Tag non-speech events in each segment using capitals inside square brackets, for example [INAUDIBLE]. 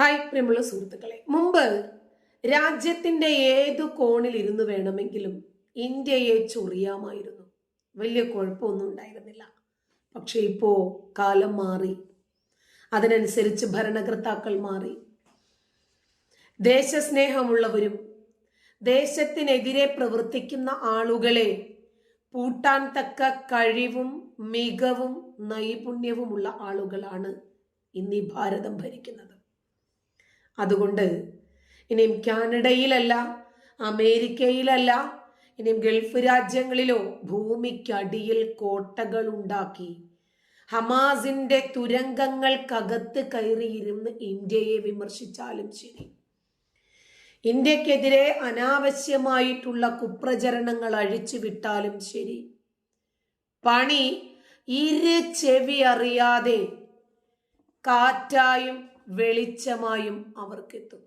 Hi പ്രിയമുള്ള സുഹൃത്തുക്കളെ. മുമ്പ് രാജ്യത്തിന്റെ ഏതു കോണിൽ ഇരുന്ന് വേണമെങ്കിലും ഇന്ത്യയെ ചൊറിയാമായിരുന്നു. വലിയ കുഴപ്പമൊന്നും ഉണ്ടായിരുന്നില്ല. പക്ഷെ ഇപ്പോൾ കാലം മാറി. അതിനനുസരിച്ച് ഭരണകർത്താക്കൾ മാറി. ദേശസ്നേഹമുള്ളവരും ദേശത്തിനെതിരെ പ്രവർത്തിക്കുന്ന ആളുകളെ പൂട്ടാൻ തക്ക കഴിവും മികവും നൈപുണ്യവുമുള്ള ആളുകളാണ് ഇന്ന് ഭാരതം ഭരിക്കുന്നത്. അതുകൊണ്ട് ഇനിയും കാനഡയിലല്ല അമേരിക്കയിലല്ല ഇനിയും ഗൾഫ് രാജ്യങ്ങളിലോ ഭൂമിക്കടിയിൽ കോട്ടകൾ ഉണ്ടാക്കി. ഹമാസിന്റെ തുരങ്കങ്ങൾക്കകത്ത് കയറിയിരുന്ന് ഇന്ത്യയെ വിമർശിച്ചാലും ശരി. ഇന്ത്യക്കെതിരെ അനാവശ്യമായിട്ടുള്ള കുപ്രചരണങ്ങൾ അഴിച്ചു വിട്ടാലും ശരി. പണി ഇരു ചെവി അറിയാതെ കാറ്റായും വെളിച്ചമായും അവർക്കെത്തും.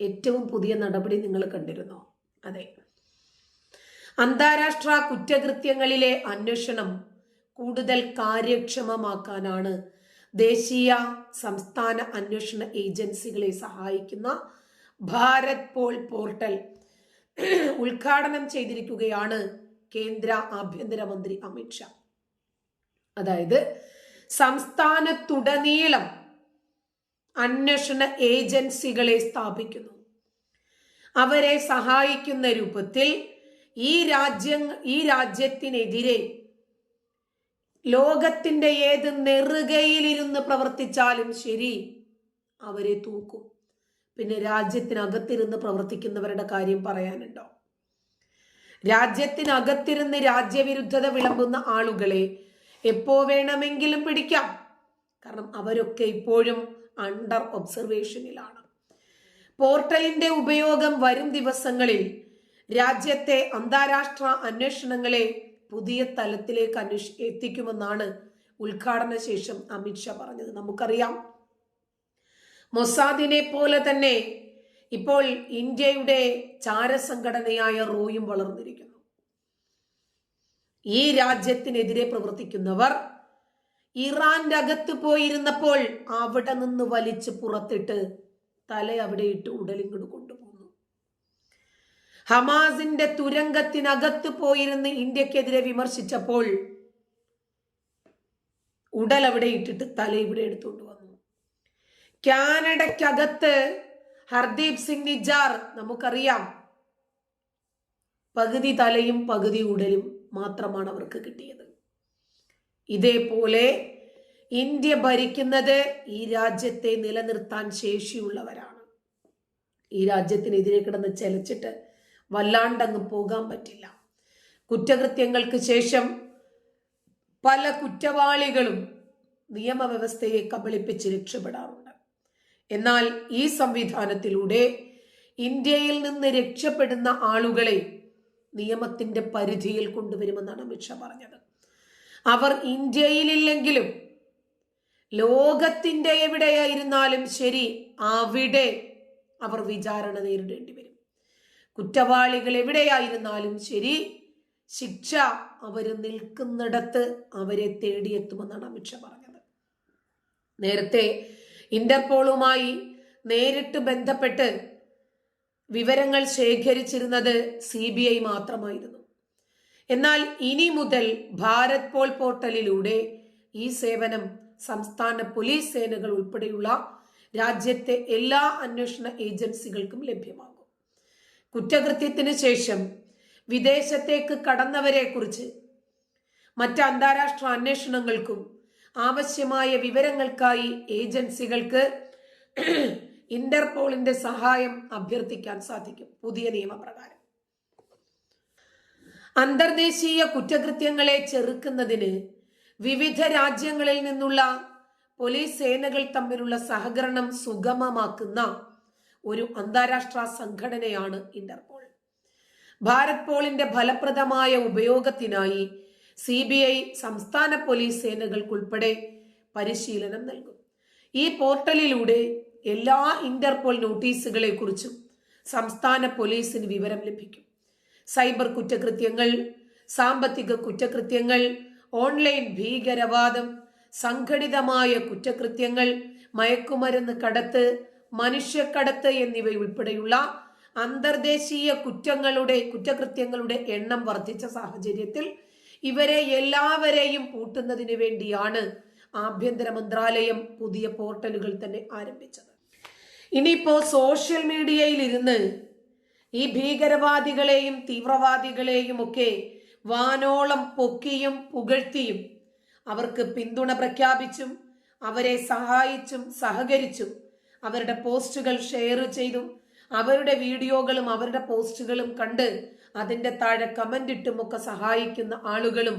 ഏറ്റവും പുതിയ നടപടി നിങ്ങൾ കണ്ടിരുന്നോ? അതെ. അന്താരാഷ്ട്ര കുറ്റകൃത്യങ്ങളിലെ അന്വേഷണം കൂടുതൽ കാര്യക്ഷമമാക്കാനാണ് ദേശീയ സംസ്ഥാന അന്വേഷണ ഏജൻസികളെ സഹായിക്കുന്ന ഭാരത് പോൾ പോർട്ടൽ ഉദ്ഘാടനം ചെയ്തിരിക്കുകയാണ് കേന്ദ്ര ആഭ്യന്തരമന്ത്രി അമിത്ഷാ അതായത് സംസ്ഥാനത്തുടനീളം അന്വേഷണ ഏജൻസികളെ സ്ഥാപിക്കുന്നു. അവരെ സഹായിക്കുന്ന രൂപത്തിൽ ഈ രാജ്യ ഈ രാജ്യത്തിനെതിരെ ലോകത്തിന്റെ ഏത് നെറുകയിലിരുന്ന് പ്രവർത്തിച്ചാലും ശരി അവരെ തൂക്കും. പിന്നെ രാജ്യത്തിനകത്തിരുന്ന് പ്രവർത്തിക്കുന്നവരുടെ കാര്യം പറയാനുണ്ടോ? രാജ്യത്തിനകത്തിരുന്ന് രാജ്യവിരുദ്ധത വിളമ്പുന്ന ആളുകളെ എപ്പോ വേണമെങ്കിലും പിടിക്കാം. കാരണം അവരൊക്കെ ഇപ്പോഴും അണ്ടർ ഒബ്സർവേഷനിലാണ് പോർട്ടലിന്റെ ഉപയോഗം വരും ദിവസങ്ങളിൽ രാജ്യത്തെ അന്താരാഷ്ട്ര അന്വേഷണങ്ങളെ പുതിയ തലത്തിലേക്ക് അന്വേഷ എത്തിക്കുമെന്നാണ് ഉദ്ഘാടന ശേഷം അമിത്ഷാ പറഞ്ഞത്. നമുക്കറിയാം. മൊസാദിനെ പോലെ തന്നെ ഇപ്പോൾ ഇന്ത്യയുടെ ചാരസംഘടനയായ റോയും വളർന്നിരിക്കുന്നു. ഈ രാജ്യത്തിനെതിരെ പ്രവർത്തിക്കുന്നവർ ഇറാന്റെ അകത്ത് പോയിരുന്നപ്പോൾ അവിടെ നിന്ന് വലിച്ചു പുറത്തിട്ട് തല അവിടെ ഇട്ട് ഉടലിങ്ങോട് കൊണ്ടുപോകുന്നു ഹമാസിന്റെ തുരങ്കത്തിനകത്ത് പോയിരുന്ന് ഇന്ത്യക്കെതിരെ വിമർശിച്ചപ്പോൾ ഉടൽ അവിടെ ഇട്ടിട്ട് തല ഇവിടെ എടുത്തുകൊണ്ട് വന്നു. കാനഡയ്ക്കകത്ത് ഹർദീപ് സിംഗ് നിജാർ നമുക്കറിയാം പകുതി തലയും പകുതി ഉടലും മാത്രമാണ് അവർക്ക് കിട്ടിയത്. ഇതേപോലെ ഇന്ത്യ ഭരിക്കുന്നത് ഈ രാജ്യത്തെ നിലനിർത്താൻ ശേഷിയുള്ളവരാണ്. ഈ രാജ്യത്തിനെതിരെ കിടന്ന് ചലച്ചിട്ട് വല്ലാണ്ടങ്ങ് പോകാൻ പറ്റില്ല. കുറ്റകൃത്യങ്ങൾക്ക് ശേഷം പല കുറ്റവാളികളും നിയമവ്യവസ്ഥയെ കബളിപ്പിച്ച് രക്ഷപ്പെടാറുണ്ട്. എന്നാൽ ഈ സംവിധാനത്തിലൂടെ ഇന്ത്യയിൽ നിന്ന് രക്ഷപ്പെടുന്ന ആളുകളെ നിയമത്തിന്റെ പരിധിയിൽ കൊണ്ടുവരുമെന്നാണ് അമിത്ഷാ പറഞ്ഞത്. അവർ ഇന്ത്യയിലില്ലെങ്കിലും ലോകത്തിന്റെ എവിടെയായിരുന്നാലും ശരി അവിടെ അവർ വിചാരണ നേരിടേണ്ടി വരും. കുറ്റവാളികൾ എവിടെയായിരുന്നാലും ശരി ശിക്ഷ അവർ നിൽക്കുന്നിടത്ത് അവരെ തേടിയെത്തുമെന്നാണ് അമിത്ഷാ പറഞ്ഞത്. നേരത്തെ ഇന്റർപോളുമായി നേരിട്ട് ബന്ധപ്പെട്ട് വിവരങ്ങൾ ശേഖരിച്ചിരുന്നത് സി ബി ഐ മാത്രമായിരുന്നു. എന്നാൽ ഇനി മുതൽ ഭാരത് പോൾ പോർട്ടലിലൂടെ ഈ സേവനം സംസ്ഥാന പോലീസ് സേനകൾ ഉൾപ്പെടെയുള്ള രാജ്യത്തെ എല്ലാ അന്വേഷണ ഏജൻസികൾക്കും ലഭ്യമാകും. കുറ്റകൃത്യത്തിന് ശേഷം വിദേശത്തേക്ക് കടന്നവരെ കുറിച്ച് മറ്റ് അന്താരാഷ്ട്ര അന്വേഷണങ്ങൾക്കും ആവശ്യമായ വിവരങ്ങൾക്കായി ഏജൻസികൾക്ക് [CLEARS THROAT] ഇന്റർപോളിന്റെ സഹായം അഭ്യർത്ഥിക്കാൻ സാധിക്കും. പുതിയ നിയമപ്രകാരം. അന്തർദേശീയ കുറ്റകൃത്യങ്ങളെ ചെറുക്കുന്നതിന് വിവിധ രാജ്യങ്ങളിൽ നിന്നുള്ള പോലീസ് സേനകൾ തമ്മിലുള്ള സഹകരണം സുഗമമാക്കുന്ന ഒരു അന്താരാഷ്ട്ര സംഘടനയാണ് ഇന്റർപോൾ. ഭാരത് പോളിന്റെ ഫലപ്രദമായ ഉപയോഗത്തിനായി സി ബി ഐ സംസ്ഥാന പോലീസ് സേനകൾക്കുൾപ്പെടെ പരിശീലനം നൽകും. ഈ പോർട്ടലിലൂടെ എല്ലാ ഇന്റർപോൾ നോട്ടീസുകളെ കുറിച്ചും സംസ്ഥാന പോലീസിന് വിവരം ലഭിക്കും. സൈബർ കുറ്റകൃത്യങ്ങൾ സാമ്പത്തിക കുറ്റകൃത്യങ്ങൾ ഓൺലൈൻ ഭീകരവാദം സംഘടിതമായ കുറ്റകൃത്യങ്ങൾ മയക്കുമരുന്ന് കടത്ത് മനുഷ്യക്കടത്ത് എന്നിവയുൾപ്പെടെയുള്ള അന്തർദേശീയ കുറ്റങ്ങളുടെ കുറ്റകൃത്യങ്ങളുടെ എണ്ണം വർദ്ധിച്ച സാഹചര്യത്തിൽ ഇവരെ എല്ലാവരെയും പൂട്ടുന്നതിന് വേണ്ടിയാണ് ആഭ്യന്തര മന്ത്രാലയം പുതിയ പോർട്ടലുകൾ തന്നെ ആരംഭിച്ചത്. ഇനിയിപ്പോ സോഷ്യൽ മീഡിയയിൽ ഇരുന്ന് ഈ ഭീകരവാദികളെയും തീവ്രവാദികളെയും ഒക്കെ വാനോളം പൊക്കിയും പുകഴ്ത്തിയും അവർക്ക് പിന്തുണ പ്രഖ്യാപിച്ചും അവരെ സഹായിച്ചും സഹകരിച്ചും അവരുടെ പോസ്റ്റുകൾ ഷെയർ ചെയ്തും അവരുടെ വീഡിയോകളും അവരുടെ പോസ്റ്റുകളും കണ്ട് അതിന്റെ താഴെ കമന്റ് ഇട്ടും ഒക്കെ സഹായിക്കുന്ന ആളുകളും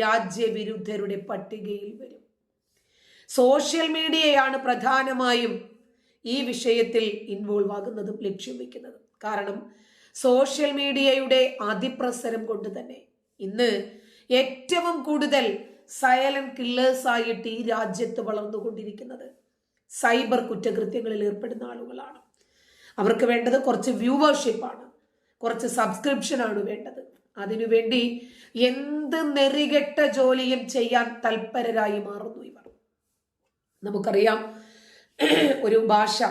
രാജ്യവിരുദ്ധരുടെ പട്ടികയിൽ വരും. സോഷ്യൽ മീഡിയയാണ് പ്രധാനമായും ഈ വിഷയത്തിൽ ഇൻവോൾവ് ആകുന്നതും ലക്ഷ്യം വെക്കുന്നതും. കാരണം സോഷ്യൽ മീഡിയയുടെ അതിപ്രസരം കൊണ്ട് തന്നെ. ഇന്ന് ഏറ്റവും കൂടുതൽ സൈലന്റ് കില്ലേഴ്സ് ആയിട്ട് ഈ രാജ്യത്ത് വളർന്നുകൊണ്ടിരിക്കുന്നത് സൈബർ കുറ്റകൃത്യങ്ങളിൽ ഏർപ്പെടുന്ന ആളുകളാണ്. അവർക്ക് വേണ്ടത് കുറച്ച് വ്യൂവർഷിപ്പാണ് കുറച്ച് സബ്സ്ക്രിപ്ഷനാണ് വേണ്ടത്. അതിനുവേണ്ടി എന്ത് നെറികെട്ട ജോലിയും ചെയ്യാൻ തൽപരരായി മാറുന്നു ഇവർ. നമുക്കറിയാം ഒരു ഭാഷ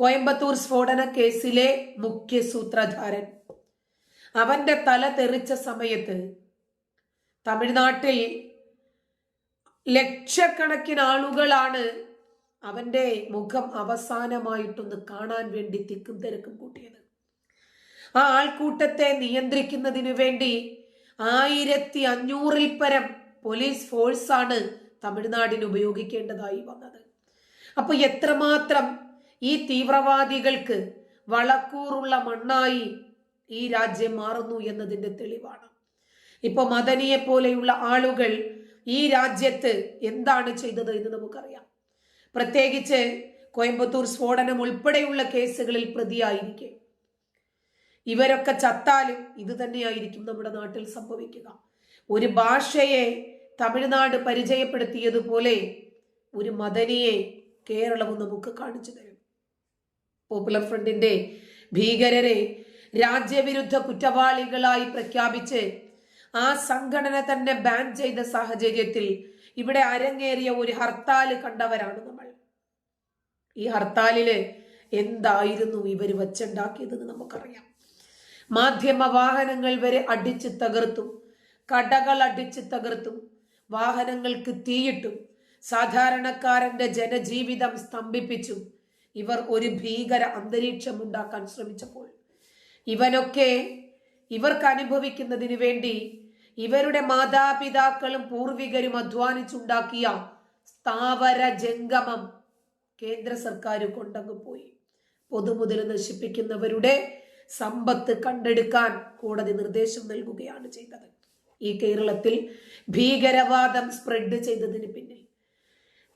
കോയമ്പത്തൂർ സ്ഫോടന കേസിലെ മുഖ്യ സൂത്രധാരൻ. അവന്റെ തല തെറിച്ച സമയത്ത് തമിഴ്നാട്ടിൽ ലക്ഷക്കണക്കിന് ആളുകളാണ് അവന്റെ മുഖം അവസാനമായിട്ടൊന്ന് കാണാൻ വേണ്ടി തിക്കും തിരക്കും കൂട്ടിയത്. ആ ആൾക്കൂട്ടത്തെ നിയന്ത്രിക്കുന്നതിനു വേണ്ടി ആയിരത്തി അഞ്ഞൂറിൽ പരം പോലീസ് ഫോഴ്സാണ് തമിഴ്നാടിന് ഉപയോഗിക്കേണ്ടതായി വന്നത്. അപ്പൊ എത്രമാത്രം ഈ തീവ്രവാദികൾക്ക് വളക്കൂറുള്ള മണ്ണായി ഈ രാജ്യം മാറുന്നു എന്നതിന്റെ തെളിവാണ്. ഇപ്പൊ മദനിയെ പോലെയുള്ള ആളുകൾ ഈ രാജ്യത്ത് എന്താണ് ചെയ്തത് എന്ന് നമുക്കറിയാം. പ്രത്യേകിച്ച് കോയമ്പത്തൂർ സ്ഫോടനം ഉൾപ്പെടെയുള്ള കേസുകളിൽ പ്രതിയായിരിക്കെ. ഇവരൊക്കെ ചത്താലും ഇത് തന്നെയായിരിക്കും നമ്മുടെ നാട്ടിൽ സംഭവിക്കുക. ഒരു ഭാഷയെ തമിഴ്നാട് പരിചയപ്പെടുത്തിയതുപോലെ ഒരു മദനിയെ കേരളവും നമുക്ക് കാണിച്ചു തരും. പോപ്പുലർ ഫ്രണ്ടിന്റെ ഭീകരരെ രാജ്യവിരുദ്ധ കുറ്റവാളികളായി പ്രഖ്യാപിച്ച് ആ സംഘടന തന്നെ ബാൻ ചെയ്ത സാഹചര്യത്തിൽ ഇവിടെ അരങ്ങേറിയ ഒരു ഹർത്താൽ കണ്ടവരാണ് നമ്മൾ. ഈ ഹർത്താലിൽ എന്തായിരുന്നു ഇവർ വച്ചുണ്ടാക്കിയതെന്ന് നമുക്കറിയാം. മാധ്യമ വാഹനങ്ങൾ വരെ അടിച്ച് തകർത്തു കടകൾ അടിച്ച് തകർത്തു വാഹനങ്ങൾക്ക് തീയിട്ടു സാധാരണക്കാരന്റെ ജനജീവിതം സ്തംഭിപ്പിച്ചും ഇവർ ഒരു ഭീകര അന്തരീക്ഷം ഉണ്ടാക്കാൻ ശ്രമിച്ചപ്പോൾ. ഇവനൊക്കെ ഇവർക്ക് അനുഭവിക്കുന്നതിന് വേണ്ടി ഇവരുടെ മാതാപിതാക്കളും പൂർവികരും അധ്വാനിച്ചുണ്ടാക്കിയ സ്ഥാവര ജംഗമം കേന്ദ്ര സർക്കാർ കൊണ്ടങ്ങ് പോയി. പൊതുമുതൽ നശിപ്പിക്കുന്നവരുടെ സമ്പത്ത് കണ്ടെടുക്കാൻ കോടതി നിർദ്ദേശം നൽകുകയാണ് ചെയ്തത്. ഈ കേരളത്തിൽ ഭീകരവാദം സ്പ്രെഡ് ചെയ്തതിന് പിന്നിൽ.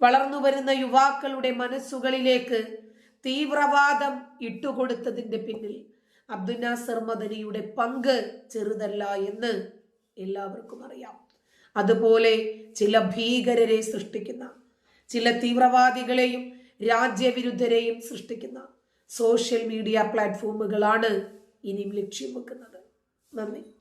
വളർന്നു വരുന്ന യുവാക്കളുടെ മനസ്സുകളിലേക്ക് തീവ്രവാദം ഇട്ടുകൊടുത്തതിന്റെ പിന്നിൽ അബ്ദുൽ നാസർ മദനിയുടെ പങ്ക് ചെറുതല്ല എന്ന് എല്ലാവർക്കും അറിയാം. അതുപോലെ ചില ഭീകരരെ സൃഷ്ടിക്കുന്ന ചില തീവ്രവാദികളെയും രാജ്യവിരുദ്ധരെയും സൃഷ്ടിക്കുന്ന സോഷ്യൽ മീഡിയ പ്ലാറ്റ്ഫോമുകളാണ് ഇനിയും ലക്ഷ്യം വെക്കുന്നത്. നന്ദി.